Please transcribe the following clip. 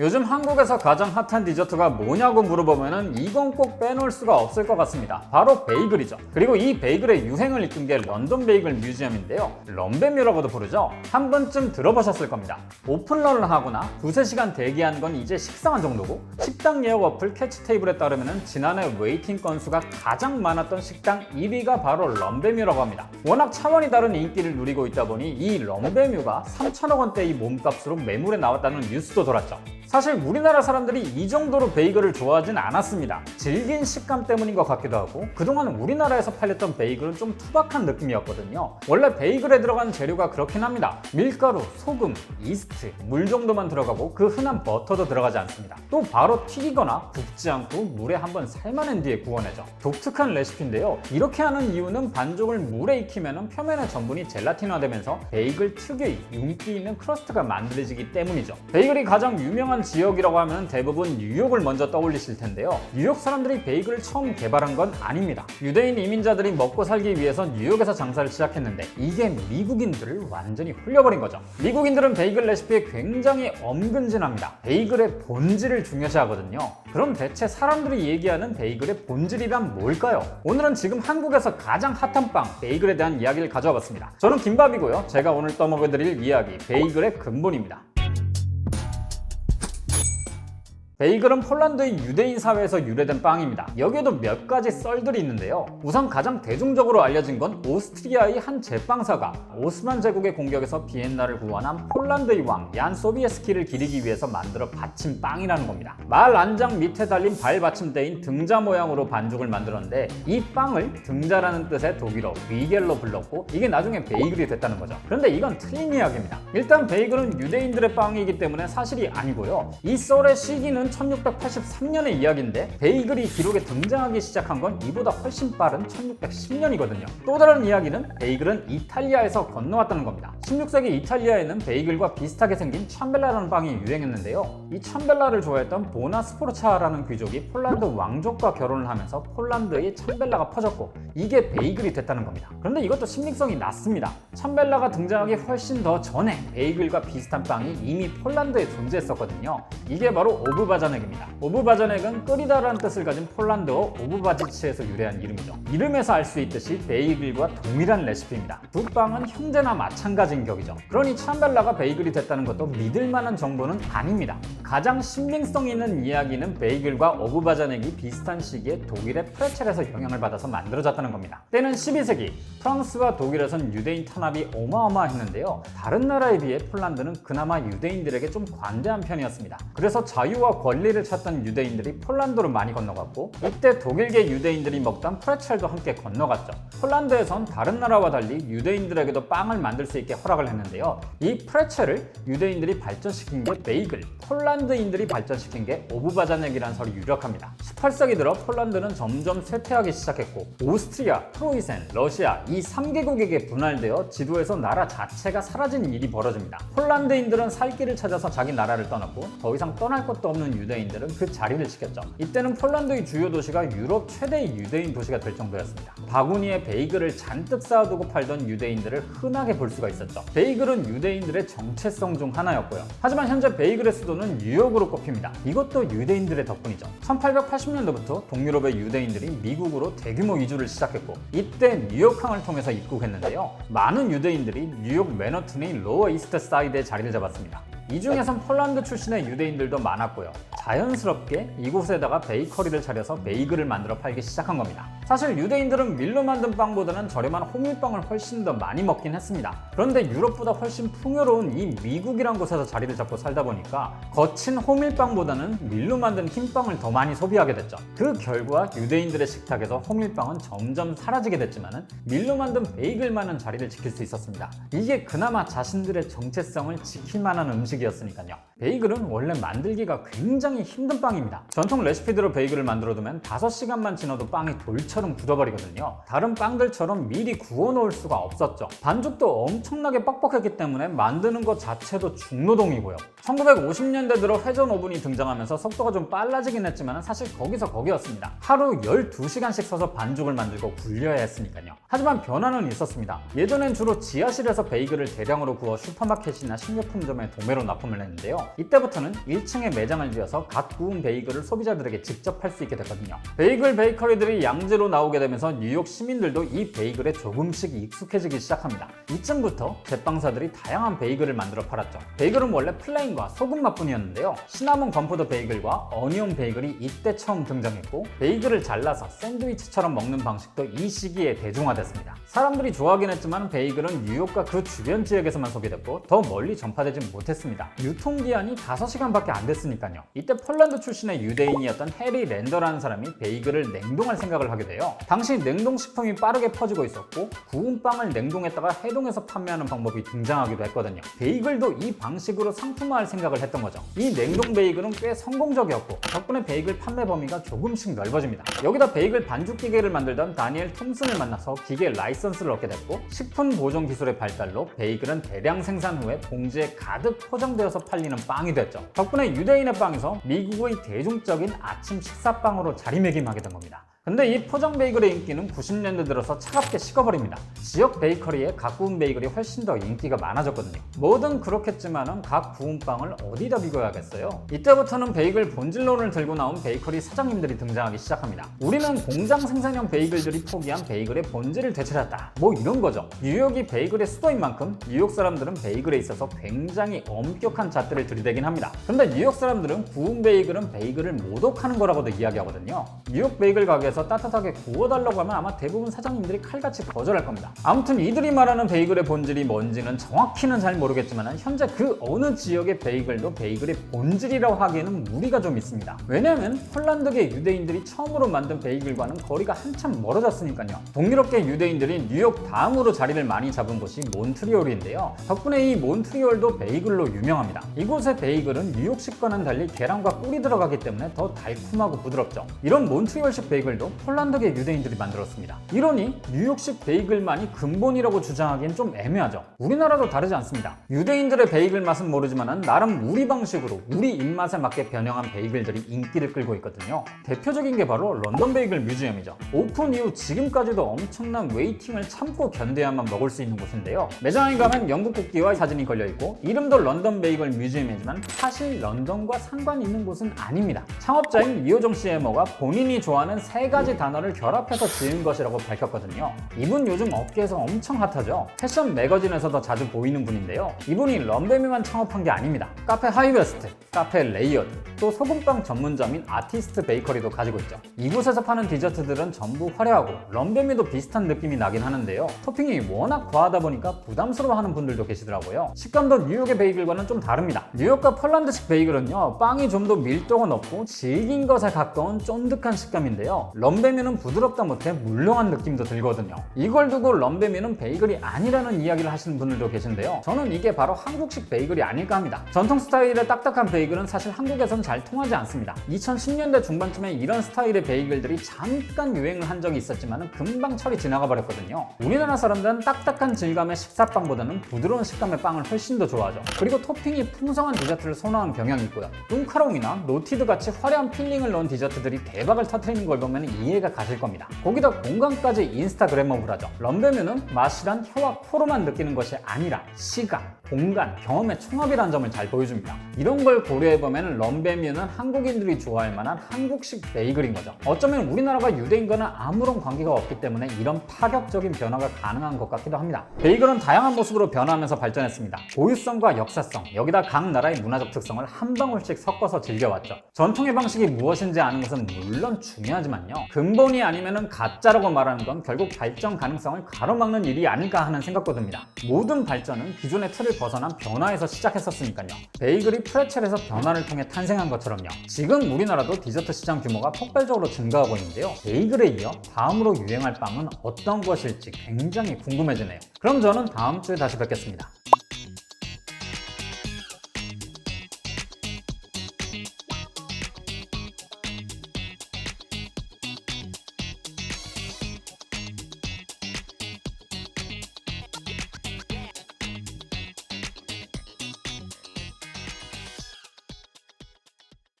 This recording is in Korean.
요즘 한국에서 가장 핫한 디저트가 뭐냐고 물어보면은 이건 꼭 빼놓을 수가 없을 것 같습니다. 바로 베이글이죠. 그리고 이 베이글의 유행을 이끈 게 런던 베이글 뮤지엄인데요. 런베뮤라고도 부르죠. 한 번쯤 들어보셨을 겁니다. 오픈런을 하거나 두세 시간 대기한 건 이제 식상한 정도고 식당 예약 어플 캐치 테이블에 따르면은 지난해 웨이팅 건수가 가장 많았던 식당 1위가 바로 런베뮤라고 합니다. 워낙 차원이 다른 인기를 누리고 있다 보니 이 런베뮤가 3천억 원대의 몸값으로 매물에 나왔다는 뉴스도 돌았죠. 사실 우리나라 사람들이 이 정도로 베이글을 좋아하진 않았습니다. 질긴 식감 때문인 것 같기도 하고 그동안 우리나라에서 팔렸던 베이글은 좀 투박한 느낌이었거든요. 원래 베이글에 들어가는 재료가 그렇긴 합니다. 밀가루, 소금, 이스트, 물 정도만 들어가고 그 흔한 버터도 들어가지 않습니다. 또 바로 튀기거나 굽지 않고 물에 한번 삶아낸 뒤에 구워내죠. 독특한 레시피인데요. 이렇게 하는 이유는 반죽을 물에 익히면 표면의 전분이 젤라틴화되면서 베이글 특유의 윤기 있는 크러스트가 만들어지기 때문이죠. 베이글이 가장 유명한 지역이라고 하면 대부분 뉴욕을 먼저 떠올리실 텐데요. 뉴욕 사람들이 베이글을 처음 개발한 건 아닙니다. 유대인 이민자들이 먹고 살기 위해서 뉴욕에서 장사를 시작했는데 이게 미국인들을 완전히 홀려버린 거죠. 미국인들은 베이글 레시피에 굉장히 엄근진합니다. 베이글의 본질을 중요시하거든요. 그럼 대체 사람들이 얘기하는 베이글의 본질이란 뭘까요? 오늘은 지금 한국에서 가장 핫한 빵 베이글에 대한 이야기를 가져와 봤습니다. 저는 김밥이고요. 제가 오늘 떠먹여드릴 이야기 베이글의 근본입니다. 베이글은 폴란드의 유대인 사회에서 유래된 빵입니다. 여기에도 몇 가지 썰들이 있는데요. 우선 가장 대중적으로 알려진 건 오스트리아의 한 제빵사가 오스만 제국의 공격에서 비엔나를 구원한 폴란드의 왕 얀 소비에스키를 기리기 위해서 만들어 바친 빵이라는 겁니다. 말 안장 밑에 달린 발 받침대인 등자 모양으로 반죽을 만들었는데 이 빵을 등자라는 뜻의 독일어 위겔로 불렀고 이게 나중에 베이글이 됐다는 거죠. 그런데 이건 틀린 이야기입니다. 일단 베이글은 유대인들의 빵이기 때문에 사실이 아니고요. 이 썰의 시기는 1683년의 이야기인데 베이글이 기록에 등장하기 시작한 건 이보다 훨씬 빠른 1610년이거든요. 또 다른 이야기는 베이글은 이탈리아에서 건너왔다는 겁니다. 16세기 이탈리아에는 베이글과 비슷하게 생긴 참벨라라는 빵이 유행했는데요. 이 참벨라를 좋아했던 보나 스포르차라는 귀족이 폴란드 왕족과 결혼을 하면서 폴란드의 참벨라가 퍼졌고 이게 베이글이 됐다는 겁니다. 그런데 이것도 신빙성이 낮습니다. 참벨라가 등장하기 훨씬 더 전에 베이글과 비슷한 빵이 이미 폴란드에 존재했었거든요. 이게 바로 오브바자넥입니다. 오브바자넥은 끓이다라는 뜻을 가진 폴란드어 오브바지치에서 유래한 이름이죠. 이름에서 알 수 있듯이 베이글과 동일한 레시피입니다. 두 빵은 형제나 마찬가지인 격이죠. 그러니 참벨라가 베이글이 됐다는 것도 믿을 만한 정보는 아닙니다. 가장 신빙성 있는 이야기는 베이글과 오브바자넥이 비슷한 시기에 독일의 프레첼에서 영향을 받아서 만들어졌다는 겁니다. 때는 12세기 프랑스와 독일에선 유대인 탄압이 어마어마했는데요. 다른 나라에 비해 폴란드는 그나마 유대인들에게 좀 관대한 편이었습니다. 그래서 자유와 권리를 찾던 유대인들이 폴란드로 많이 건너갔고 이때 독일계 유대인들이 먹던 프레첼도 함께 건너갔죠. 폴란드에선 다른 나라와 달리 유대인들에게도 빵을 만들 수 있게 허락을 했는데요. 이 프레첼을 유대인들이 발전시킨 게 베이글, 폴란드인들이 발전시킨 게 오브바자넥이라는 설이 유력합니다. 18세기 들어 폴란드는 점점 쇠퇴하기 시작했고 오스트리아, 프로이센, 러시아 이 3개국에게 분할되어 지도에서 나라 자체가 사라진 일이 벌어집니다. 폴란드인들은 살 길을 찾아서 자기 나라를 떠났고 더 이상 떠날 것도 없는 유대인들은 그 자리를 지켰죠. 이때는 폴란드의 주요 도시가 유럽 최대의 유대인 도시가 될 정도였습니다. 바구니에 베이글을 잔뜩 쌓아두고 팔던 유대인들을 흔하게 볼 수가 있었죠. 베이글은 유대인들의 정체성 중 하나였고요. 하지만 현재 베이글의 수도는 뉴욕으로 꼽힙니다. 이것도 유대인들의 덕분이죠. 1880년도부터 동유럽의 유대인들이 미국으로 대규모 이주를 시작했고 이때 뉴욕항을 통해서 입국했는데요. 많은 유대인들이 뉴욕 맨허튼의 로어 이스트 사이드에 자리를 잡았습니다. 이 중에선 폴란드 출신의 유대인들도 많았고요. 자연스럽게 이곳에다가 베이커리를 차려서 베이글을 만들어 팔기 시작한 겁니다. 사실 유대인들은 밀로 만든 빵보다는 저렴한 호밀빵을 훨씬 더 많이 먹긴 했습니다. 그런데 유럽보다 훨씬 풍요로운 이 미국이란 곳에서 자리를 잡고 살다 보니까 거친 호밀빵보다는 밀로 만든 흰빵을 더 많이 소비하게 됐죠. 그 결과 유대인들의 식탁에서 호밀빵은 점점 사라지게 됐지만은 밀로 만든 베이글만은 자리를 지킬 수 있었습니다. 이게 그나마 자신들의 정체성을 지킬 만한 음식이었으니까요. 베이글은 원래 만들기가 굉장히 힘든 빵입니다. 전통 레시피대로 베이글을 만들어두면 5시간만 지나도 빵이 돌처럼 쇠사슬은 굳어버리거든요. 다른 빵들처럼 미리 구워 놓을 수가 없었죠. 반죽도 엄청나게 뻑뻑했기 때문에 만드는 것 자체도 중노동이고요. 1950년대 들어 회전 오븐이 등장하면서 속도가 좀 빨라지긴 했지만 사실 거기서 거기였습니다. 하루 12시간씩 서서 반죽을 만들고 굴려야 했으니까요. 하지만 변화는 있었습니다. 예전엔 주로 지하실에서 베이글을 대량으로 구워 슈퍼마켓이나 식료품점에 도매로 납품을 했는데요. 이때부터는 1층에 매장을 지어서 각 구운 베이글을 소비자들에게 직접 팔 수 있게 됐거든요. 베이글 베이커리들이 양지로 나오게 되면서 뉴욕 시민들도 이 베이글에 조금씩 익숙해지기 시작합니다. 이쯤부터 제빵사들이 다양한 베이글을 만들어 팔았죠. 베이글은 원래 플레인과 소금 맛뿐이었는데요. 시나몬 건포도 베이글과 어니온 베이글이 이때 처음 등장했고 베이글을 잘라서 샌드위치처럼 먹는 방식도 이 시기에 대중화됐습니다. 사람들이 좋아하긴 했지만 베이글은 뉴욕과 그 주변 지역에서만 소비됐고 더 멀리 전파되진 못했습니다. 유통기한이 5시간밖에 안 됐으니까요. 이때 폴란드 출신의 유대인이었던 해리 랜더라는 사람이 베이글을 냉동할 생각을 하게 돼요. 당시 냉동식품이 빠르게 퍼지고 있었고 구운 빵을 냉동했다가 해동해서 판매하는 방법이 등장하기도 했거든요. 베이글도 이 방식으로 상품화할 생각을 했던 거죠. 이 냉동 베이글은 꽤 성공적이었고 덕분에 베이글 판매 범위가 조금씩 넓어집니다. 여기다 베이글 반죽 기계를 만들던 다니엘 톰슨을 만나서 기계 라이선스를 얻게 됐고 식품 보존 기술의 발달로 베이글은 대량 생산 후에 봉지에 가득 포장되어서 팔리는 빵이 됐죠. 덕분에 유대인의 빵에서 미국의 대중적인 아침 식사빵으로 자리매김하게 된 겁니다. 근데 이 포장 베이글의 인기는 90년대 들어서 차갑게 식어버립니다. 지역 베이커리에 각 구운 베이글이 훨씬 더 인기가 많아졌거든요. 뭐든 그렇겠지만은 각 구운 빵을 어디다 비교해야겠어요? 이때부터는 베이글 본질론을 들고 나온 베이커리 사장님들이 등장하기 시작합니다. 우리는 공장 생산형 베이글들이 포기한 베이글의 본질을 되찾았다. 뭐 이런 거죠. 뉴욕이 베이글의 수도인 만큼 뉴욕 사람들은 베이글에 있어서 굉장히 엄격한 잣대를 들이대긴 합니다. 근데 뉴욕 사람들은 구운 베이글은 베이글을 모독하는 거라고도 이야기하거든요. 뉴욕 베이글 가게 에서 따뜻하게 구워달라고 하면 아마 대부분 사장님들이 칼같이 거절할 겁니다. 아무튼 이들이 말하는 베이글의 본질이 뭔지는 정확히는 잘 모르겠지만 현재 그 어느 지역의 베이글도 베이글의 본질이라고 하기에는 무리가 좀 있습니다. 왜냐하면 폴란드계 유대인들이 처음으로 만든 베이글과는 거리가 한참 멀어졌으니까요. 동유럽계 유대인들이 뉴욕 다음으로 자리를 많이 잡은 곳이 몬트리올인데요. 덕분에 이 몬트리올도 베이글로 유명합니다. 이곳의 베이글은 뉴욕식과는 달리 계란과 꿀이 들어가기 때문에 더 달콤하고 부드럽죠. 이런 몬트리올식 베이글도 폴란드계 유대인들이 만들었습니다. 이러니 뉴욕식 베이글만이 근본이라고 주장하기엔 좀 애매하죠. 우리나라도 다르지 않습니다. 유대인들의 베이글 맛은 모르지만 나름 우리 방식으로 우리 입맛에 맞게 변형한 베이글들이 인기를 끌고 있거든요. 대표적인 게 바로 런던 베이글 뮤지엄이죠. 오픈 이후 지금까지도 엄청난 웨이팅을 참고 견뎌야만 먹을 수 있는 곳인데요. 매장에 가면 영국 국기와 사진이 걸려 있고 이름도 런던 베이글 뮤지엄이지만 사실 런던과 상관이 있는 곳은 아닙니다. 창업자인 이호정 CMO가 본인이 좋아하는 세 가지 단어를 결합해서 지은 것이라고 밝혔거든요. 이분 요즘 업계에서 엄청 핫하죠. 패션 매거진에서도 자주 보이는 분인데요. 이분이 런베미만 창업한 게 아닙니다. 카페 하이웨스트, 카페 레이어드, 또 소금빵 전문점인 아티스트 베이커리도 가지고 있죠. 이곳에서 파는 디저트들은 전부 화려하고 런베미도 비슷한 느낌이 나긴 하는데요. 토핑이 워낙 과하다 보니까 부담스러워하는 분들도 계시더라고요. 식감도 뉴욕의 베이글과는 좀 다릅니다. 뉴욕과 폴란드식 베이글은요, 빵이 좀 더 밀도가 높고 질긴 것에 가까운 쫀득한 식감인데요. 런베미는 부드럽다 못해 물렁한 느낌도 들거든요. 이걸 두고 런베미는 베이글이 아니라는 이야기를 하시는 분들도 계신데요. 저는 이게 바로 한국식 베이글이 아닐까 합니다. 전통 스타일의 딱딱한 베이글은 사실 한국에선 잘 통하지 않습니다. 2010년대 중반쯤에 이런 스타일의 베이글들이 잠깐 유행을 한 적이 있었지만 금방 철이 지나가 버렸거든요. 우리나라 사람들은 딱딱한 질감의 식사빵보다는 부드러운 식감의 빵을 훨씬 더 좋아하죠. 그리고 토핑이 풍성한 디저트를 선호하는 경향이 있고요. 뚱카롱이나 노티드 같이 화려한 필링을 넣은 디저트들이 대박을 터트리는 걸 보면 이해가 가실 겁니다. 거기다 공간까지 인스타그래머블하죠. 런베면은 맛이란 혀와 코로만 느끼는 것이 아니라 시각, 공간, 경험의 총합이라는 점을 잘 보여줍니다. 이런 걸 고려해보면 런베면은 한국인들이 좋아할 만한 한국식 베이글인 거죠. 어쩌면 우리나라가 유대인과는 아무런 관계가 없기 때문에 이런 파격적인 변화가 가능한 것 같기도 합니다. 베이글은 다양한 모습으로 변화하면서 발전했습니다. 고유성과 역사성, 여기다 각 나라의 문화적 특성을 한 방울씩 섞어서 즐겨왔죠. 전통의 방식이 무엇인지 아는 것은 물론 중요하지만요. 근본이 아니면 가짜라고 말하는 건 결국 발전 가능성을 가로막는 일이 아닐까 하는 생각도 듭니다. 모든 발전은 기존의 틀을 벗어난 변화에서 시작했었으니까요. 베이글이 프레첼에서 변화를 통해 탄생한 것처럼요. 지금 우리나라도 디저트 시장 규모가 폭발적으로 증가하고 있는데요. 베이글에 이어 다음으로 유행할 빵은 어떤 것일지 굉장히 궁금해지네요. 그럼 저는 다음 주에 다시 뵙겠습니다.